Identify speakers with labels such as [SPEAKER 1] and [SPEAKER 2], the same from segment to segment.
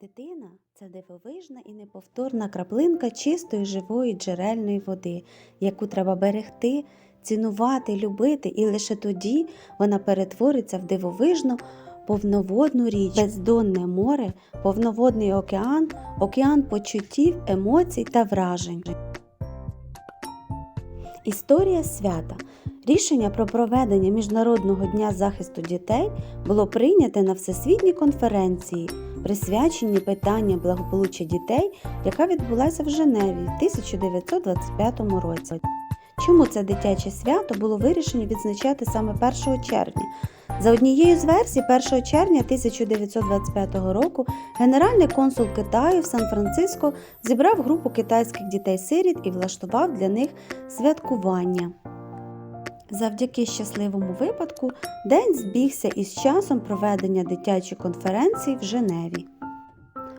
[SPEAKER 1] Дитина це дивовижна і неповторна краплинка чистої живої джерельної води, яку треба берегти, цінувати, любити, і лише тоді вона перетвориться в дивовижну повноводну річ, бездонне море, повноводний океан, океан почуттів, емоцій та вражень. Історія свята. Рішення про проведення Міжнародного дня захисту дітей було прийняте на Всесвітній конференції, присвяченій питання благополуччя дітей, яка відбулася в Женеві в 1925 році. Чому це дитяче свято було вирішено відзначати саме 1 червня? За однією з версій, 1 червня 1925 року генеральний консул Китаю в Сан-Франциско зібрав групу китайських дітей-сиріт і влаштував для них святкування. Завдяки щасливому випадку день збігся із часом проведення дитячої конференції в Женеві.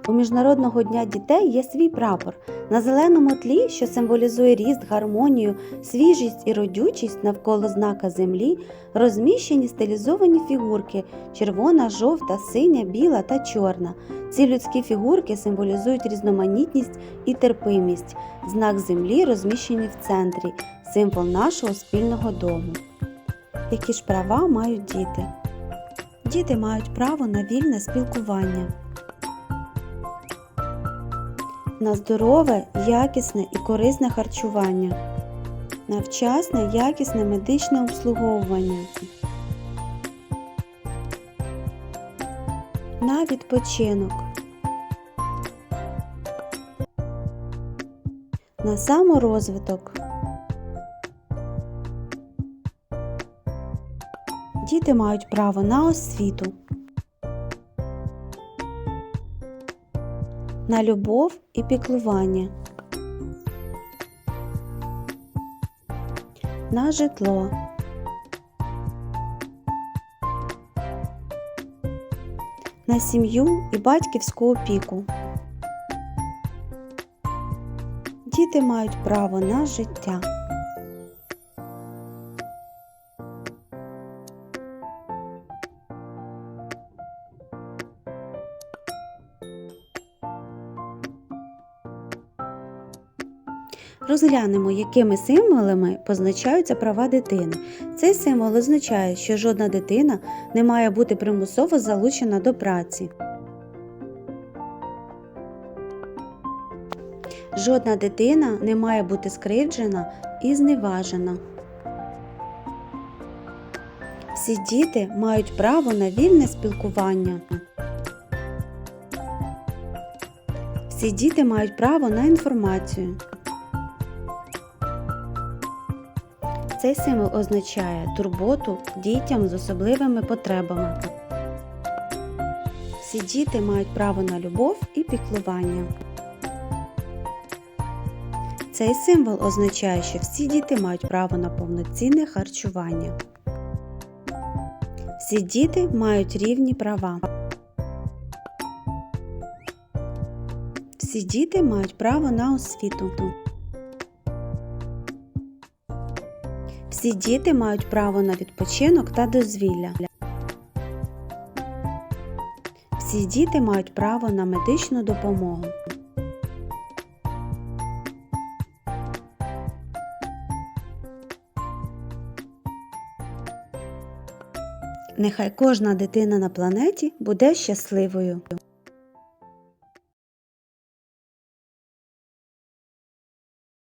[SPEAKER 1] У Міжнародного дня дітей є свій прапор на зеленому тлі, що символізує ріст, гармонію, свіжість і родючість навколо знака землі, розміщені стилізовані фігурки червона, жовта, синя, біла та чорна. Ці людські фігурки символізують різноманітність і терпимість. Знак землі розміщений в центрі, символ нашого спільного дому. Які ж права мають діти? Діти мають право на вільне спілкування, на здорове, якісне і корисне харчування, на вчасне, якісне медичне обслуговування, на відпочинок, на саморозвиток. Діти мають право на освіту, на любов і піклування, на житло, на сім'ю і батьківську опіку. Діти мають право на життя. Розглянемо, якими символами позначаються права дитини. Цей символ означає, що жодна дитина не має бути примусово залучена до праці. Жодна дитина не має бути скривджена і зневажена. Всі діти мають право на вільне спілкування. Всі діти мають право на інформацію. Цей символ означає турботу дітям з особливими потребами. Всі діти мають право на любов і піклування. Цей символ означає, що всі діти мають право на повноцінне харчування. Всі діти мають рівні права. Всі діти мають право на освіту. Всі діти мають право на відпочинок та дозвілля. Всі діти мають право на медичну допомогу. Нехай кожна дитина на планеті буде щасливою.